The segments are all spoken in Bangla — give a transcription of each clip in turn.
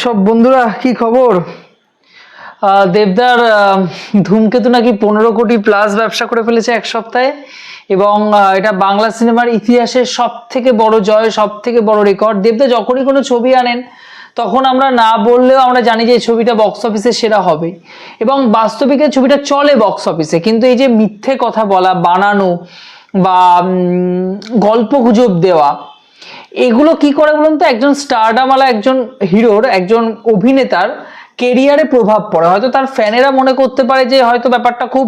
সব বন্ধুরা, কি খবর? দেবদার ধূমকেতু নাকি পনেরো কোটি প্লাস ব্যবসা করে ফেলেছে এক সপ্তাহে এবং এটা বাংলা সিনেমার ইতিহাসের সব থেকে বড় জয় সব থেকে বড় রেকর্ড দেবদা, যখনই কোনো ছবি আনেন, তখন আমরা না বললেও আমরা জানি যে এই ছবিটা বক্স অফিসে সেরা হবে। এবং বাস্তবিকে ছবিটা চলে বক্স অফিসে কিন্তু এই যে মিথ্যে কথা বলা, বানানো বা গল্প গুজব দেওয়া এগুলো কি করে বলুন তো? একজন স্টারডামালা একজন হিরোর, একজন অভিনেতার কেরিয়ারে প্রভাব পড়ে। হয়তো তার ফ্যানেরা মনে করতে পারে যে হয়তো ব্যাপারটা খুব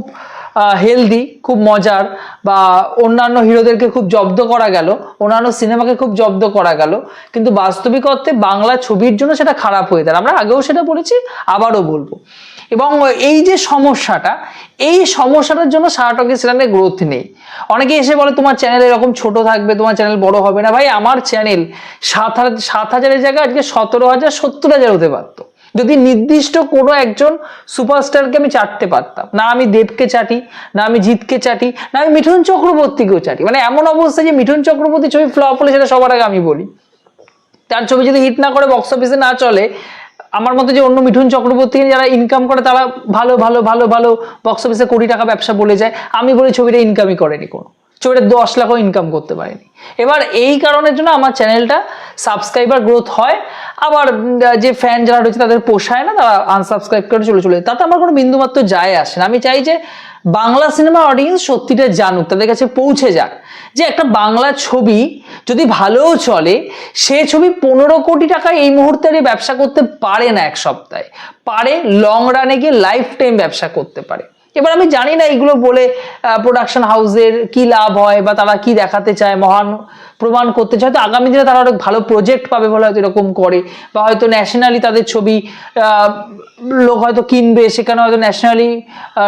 হেলদি খুব মজার, বা অন্যান্য হিরোদেরকে খুব জব্দ করা গেল, অন্যান্য সিনেমাকে খুব জব্দ করা গেল, কিন্তু বাস্তবিক অর্থে বাংলা ছবির জন্য সেটা খারাপ হয়ে দাঁড়ায়। আমরা আগেও সেটা বলেছি, আবারও বলব। এবং এই যে সমস্যাটা, এই সমস্যাটার জন্য সারাটকের চ্যানেলে গ্রোথ নেই। অনেকে এসে বলে, তোমার চ্যানেল এরকম ছোট থাকবে, তোমার চ্যানেল বড় হবে না। ভাই, আমার চ্যানেল সাত সাত হাজারের জায়গায় আজকে সতেরো হাজার, সত্তর হাজার হতে পারতো। যদি নির্দিষ্ট কোনো একজন সুপারস্টারকে আমি চাটতে পারতাম, না আমি দেবকে চাটি, না আমি জিতকে চাটি, না আমি মিঠুন চক্রবর্তীকেও চাটি মানে এমন অবস্থা যে মিঠুন চক্রবর্তী ছবি ফ্লপ হলে সেটা সবার আগে আমি বলি। তার ছবি যদি হিট না করে বক্স অফিসে না চলে আমার মতে যে অন্য মিঠুন চক্রবর্তী যারা ইনকাম করে, তারা ভালো ভালো ভালো ভালো বক্স অফিসে কোটি টাকা ব্যবসা বলে যায়। আমি বলি ছবিটা ইনকামই করেনি কোনো। ছবিটা দশ লাখও ইনকাম করতে পারেনি। এবার এই কারণের জন্য আমার চ্যানেলটা সাবস্ক্রাইবার গ্রোথ হয়। আবার যে ফ্যান যারা রয়েছে তাদের পোষায় না, তারা আনসাবস্ক্রাইব করে চলে চলে। তাতে আমার কোনো বিন্দুমাত্র যায় আসে না। আমি চাই যে বাংলা সিনেমা অডিয়েন্স সত্যিটা জানুক, তাদের কাছে পৌঁছে যাক। যে একটা বাংলা ছবি যদি ভালোও চলে, সে ছবি পনেরো কোটি টাকা এই মুহূর্তে ব্যবসা করতে পারে না এক সপ্তাহে। পারে লং রানে গিয়ে লাইফ টাইম ব্যবসা করতে পারে। এবার আমি জানি না এগুলো বলে প্রোডাকশন হাউসের কি লাভ হয় বা তারা কি দেখাতে চায়, মহান প্রমাণ করতে চায়। হয়তো আগামী দিনে তারা অনেক ভালো প্রজেক্ট পাবে বলে হয়তো এরকম করে বা হয়তো ন্যাশনালি তাদের ছবি লোক হয়তো কিনবে, সেখানে হয়তো ন্যাশনালি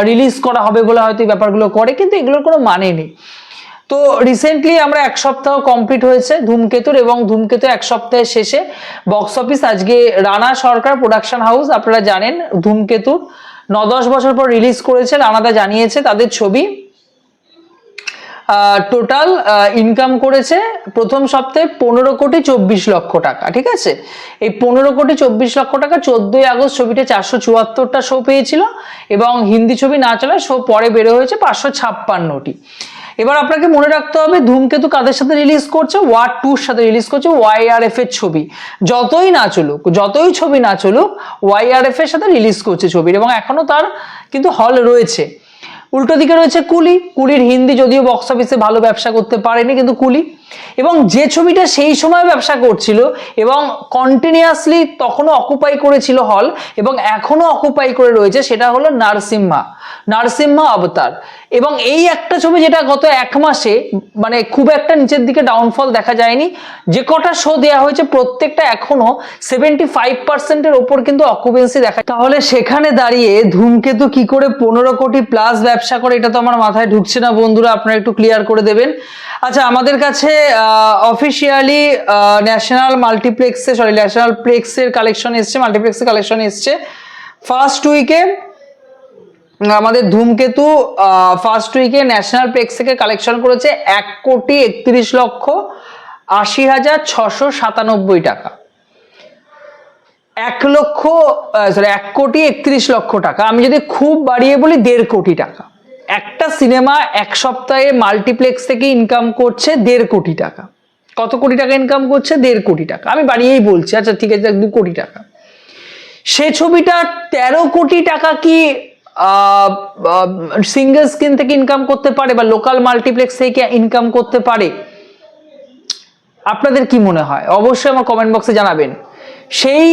রিলিজ করা হবে বলে হয়তো এই ব্যাপারগুলো করে, কিন্তু এগুলোর কোনো মানে নেই। তো রিসেন্টলি আমরা এক সপ্তাহ কমপ্লিট হয়েছে ধূমকেতুর এবং ধূমকেতু এক সপ্তাহের শেষে বক্স অফিস আজকে রানা সরকার প্রোডাকশন হাউস আপনারা জানেন ধূমকেতুর ন দশ বছর পর রিলিজ করেছে, রানাদা জানিয়েছে তাদের ছবি। টোটাল ইনকাম করেছে প্রথম সপ্তাহে পনেরো কোটি চব্বিশ লক্ষ টাকা, ঠিক আছে? এই পনেরো কোটি চব্বিশ লক্ষ টাকা চোদ্দই আগস্ট ছবিটা চারশো চুয়াত্তরটা শো পেয়েছিল এবং হিন্দি ছবি না চলায় শো পরে বেরো হয়েছে পাঁচশো ছাপ্পান্নটি। এবার আপনাকে মনে রাখতে হবে, ধূমকেতু কাদের সাথে রিলিজ করছে? ওয়ার টুর সাথে রিলিজ করছে ওয়াইআরএফ এর ছবি। যতই না চলুক যতই ছবি না চলুক ওয়াইআরএফ এর সাথে রিলিজ করছে ছবির এবং এখনও তার কিন্তু হল রয়েছে। উল্টো দিকে রয়েছে কুলি। কুলির হিন্দি যদিও বক্স অফিসে ভালো ব্যবসা করতে পারেনি, কিন্তু কুলি এবং যে ছবিটা সেই সময় ব্যবসা করছিল এবং কন্টিনিউয়াসলি তখনও অকুপাই করেছিল হল এবং এখনও অকুপাই করে রয়েছে সেটা হলো নারসিম্হা নারসিম্হা অবতার। এবং এই একটা ছবি যেটা গত এক মাসে মানে খুব একটা নিচের দিকে ডাউনফল দেখা যায়নি, যে কটা শো দেওয়া হয়েছে প্রত্যেকটা এখনও সেভেন্টি ফাইভ পার্সেন্টের ওপর কিন্তু অকুপেন্সি দেখা তাহলে সেখানে দাঁড়িয়ে ধূমকেতু কি করে পনেরো কোটি প্লাস ব্যবসা করে, এটা তো আমার মাথায় ঢুকছে না বন্ধুরা, আপনারা একটু ক্লিয়ার করে দেবেন। আচ্ছা আমাদের কাছে অফিসিয়ালি ন্যাশনাল মাল্টিপ্লেক্সে সরি ন্যাশনাল প্লেক্সের কালেকশন এসছে মাল্টিপ্লেক্সের কালেকশন এসছে। ফার্স্ট উইকে আমাদের ধূমকেতু ফার্স্ট উইকে ন্যাশনাল প্লেক্স থেকে কালেকশন করেছে এক কোটি একত্রিশ লক্ষ আশি হাজার ছশো সাতানব্বই টাকা। এক লক্ষ সরি এক কোটি একত্রিশ লক্ষ টাকা। আমি যদি খুব বাড়িয়ে বলি, দেড় কোটি টাকা। একটা সিনেমা এক সপ্তাহে মাল্টিপ্লেক্স থেকে ইনকাম করছে দেড় কোটি টাকা। কত কোটি টাকা ইনকাম করছে? দেড় কোটি টাকা। আমি বাড়িয়েই বলছি আচ্ছা ঠিক আছে, দু কোটি টাকা। সে ছবিটা তেরো কোটি টাকা কি সিঙ্গেল স্ক্রিন থেকে ইনকাম করতে পারে বা লোকাল মাল্টিপ্লেক্স থেকে ইনকাম করতে পারে? আপনাদের কি মনে হয়? অবশ্যই আমার কমেন্ট বক্সে জানাবেন। সেই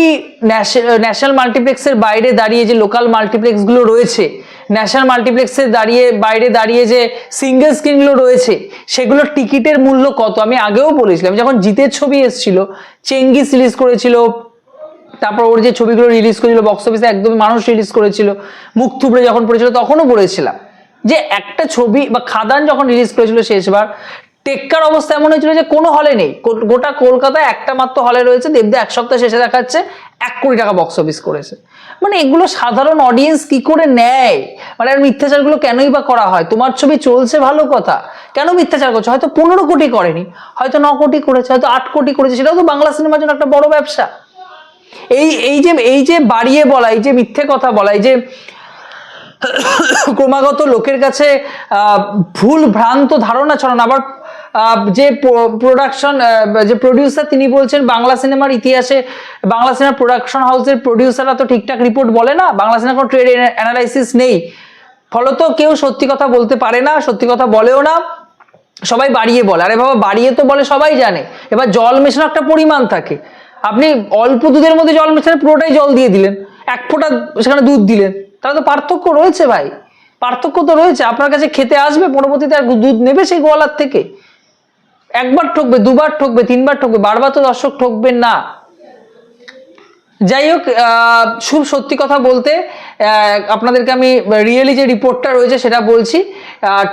ন্যাশনাল মাল্টিপ্লেক্সের বাইরে দাঁড়িয়ে যে লোকাল মাল্টিপ্লেক্সগুলো রয়েছে ন্যাশনাল মাল্টিপ্লেক্সের দাঁড়িয়ে, বাইরে দাঁড়িয়ে যে সিঙ্গেল স্ক্রিনগুলো রয়েছে, সেগুলোর টিকিটের মূল্য কত? আমি আগেও বলেছিলাম, যখন জিতের ছবি এসেছিল, চেঙ্গিস রিলিজ করেছিল, তারপর ওর যে ছবিগুলো রিলিজ করেছিল বক্স অফিসে একদমই মানুষ রিলিজ করেছিল মুখ থুবড়ে যখন পড়েছিল, তখনও বলেছিলাম যে একটা ছবি বা খাদান যখন রিলিজ করেছিল শেষবার টেক্কার অবস্থা এমন হয়েছিল যে কোনো হলে নেই। গোটা কলকাতায় একটা মাত্র হলে রয়েছে। দেবদা এক সপ্তাহ শেষে দেখাচ্ছে, এক কোটি টাকা বক্স অফিস করেছে। মানে এগুলো সাধারণ অডিয়েন্স কি করে নেয়? মানে আর মিথ্যাচারগুলো কেনই বা করা হয়? তোমার ছবি চলছে ভালো কথা। কেন মিথ্যাচার করছে? হয়তো পনেরো কোটি করেনি, হয়তো ন কোটি করেছে, হয়তো আট কোটি করেছে, সেটাও তো বাংলা সিনেমার জন্য একটা বড় ব্যবসা। এই এই যে এই যে বাড়িয়ে বলা, এই যে মিথ্যে কথা বলা, এই যে ক্রমাগত লোকের কাছে ভুল ভ্রান্ত ধারণা ছড়ানো, আবার যে প্রোডাকশন যে প্রডিউসার তিনি বলছেন, বাংলা সিনেমার ইতিহাসে, বাংলা সিনেমার প্রোডাকশন হাউসের প্রডিউসাররা তো ঠিকঠাক রিপোর্ট বলে না, বাংলা সিনেমার কোনো ট্রেড অ্যানালাইসিস নেই। ফলত কেউ সত্যি কথা বলতে পারে না, সত্যি কথা বলেও না, সবাই বাড়িয়ে বলে। আরে বাবা, বাড়িয়ে তো বলে, সবাই জানে। এবার জল মেশানো একটা পরিমাণ থাকে। আপনি অল্প দুধের মধ্যে জল মেশানো পুরোটাই জল দিয়ে দিলেন, এক ফোঁটা সেখানে দুধ দিলেন, তাহলে তো পার্থক্য রয়েছে ভাই। পার্থক্য তো রয়েছে, আপনার কাছে খেতে আসবে, পরবর্তীতে আর দুধ নেবে সেই গোয়ালার থেকে। একবার ঠকবে, দুবার ঠকবে, তিনবার ঠকবে, বারবার তো দর্শক ঠকবেন না। যাই হোক খুব সত্যি কথা বলতে আপনাদেরকে আমি রিয়েলি যে রিপোর্টটা রয়েছে সেটা বলছি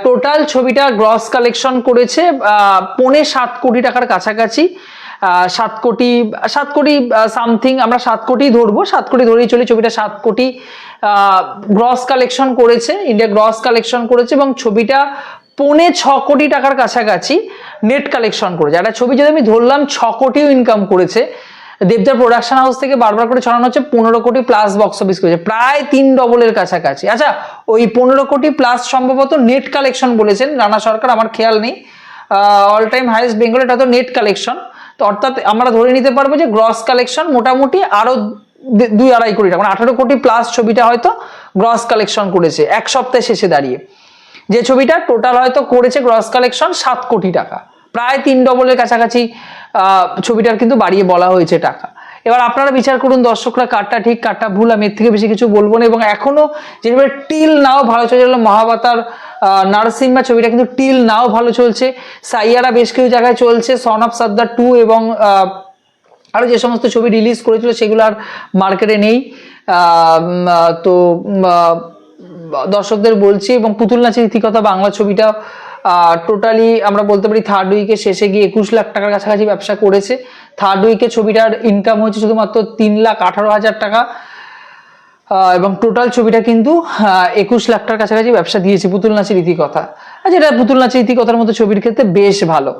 টোটাল ছবিটা গ্রস কালেকশন করেছে পৌনে সাত কোটি টাকার কাছাকাছি সাত কোটি সাত কোটি সামথিং আমরা সাত কোটি ধরবো, সাত কোটি ধরেই চলি, ছবিটা সাত কোটি গ্রস কালেকশন করেছে ইন্ডিয়া গ্রস কালেকশন করেছে, এবং ছবিটা পৌনে ছ কোটি টাকার কাছাকাছি নেট কালেকশন করেছে। একটা ছবি যদি আমি ধরলাম, ছ কোটিও ইনকাম করেছে। দেবদার প্রোডাকশন হাউস থেকে বারবার করে ছড়ানো হচ্ছে, পনেরো কোটি প্লাস বক্স অফিস করেছে। প্রায় তিন ডবলের কাছাকাছি। আচ্ছা ওই পনেরো কোটি প্লাস সম্ভবত নেট কালেকশন বলেছেন। রানা সরকার, আমার খেয়াল নেই। অল টাইম হাইস্ট বেঙ্গল এটা তো নেট কালেকশন। তো অর্থাৎ আমরা ধরে নিতে পারব যে গ্রস কালেকশন মোটামুটি আরও দুই আড়াই কোটি টাকা মানে আঠারো কোটি প্লাস ছবিটা হয়তো গ্রস কালেকশন করেছে। এক সপ্তাহে শেষে দাঁড়িয়ে। যে ছবিটা টোটাল হয়তো করেছে গ্রস কালেকশন সাত কোটি টাকা। প্রায় তিন ডবলের কাছাকাছি ছবিটার কিন্তু বাড়িয়ে বলা হয়েছে টাকা। এবার আপনারা বিচার করুন, দর্শকরা কারটা ঠিক, কারটা ভুল, আমি এর থেকে বেশি কিছু বলব না। এবং এখনও যেভাবে টিল নাও ভালো চলছে মহাবাতার নারসিংহা ছবিটা কিন্তু টিল নাও ভালো চলছে। সাইয়ারা বেশ কিছু জায়গায় চলছে সন অফ সর্দার টু এবং আরও যে সমস্ত ছবি রিলিজ করেছিল, সেগুলো আর মার্কেটে নেই। তো দর্শকদের বলছি এবং পুতুল নাচের ইতিকথা বাংলা ছবিটা টোটালি আমরা বলতে পারি থার্ড উইকে শেষে গিয়ে একুশ লাখ টাকার কাছাকাছি ব্যবসা করেছে। থার্ড উইকে ছবিটার ইনকাম হয়েছে শুধুমাত্র তিন লাখ আঠারো হাজার টাকা এবং টোটাল ছবিটা কিন্তু একুশ লাখ টাকার কাছাকাছি ব্যবসা দিয়েছে পুতুল নাচের ইতিকথা। যেটা পুতুল নাচের ইতিকথার মতো ছবির ক্ষেত্রে বেশ ভালো।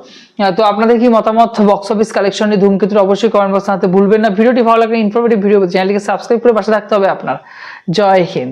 তো আপনাদের কি মতামত? বক্স অফিস কালেকশনে ধূমকেতুর অবশ্যই কমেন্ট বক্স জানাতে ভুলবেন না। ভিডিওটি ভালো লাগলে ইনফরমেটিভ ভিডিও চ্যানেলটিকে সাবস্ক্রাইব করে পাশে থাকতে হবে আপনার। জয় হিন্দ।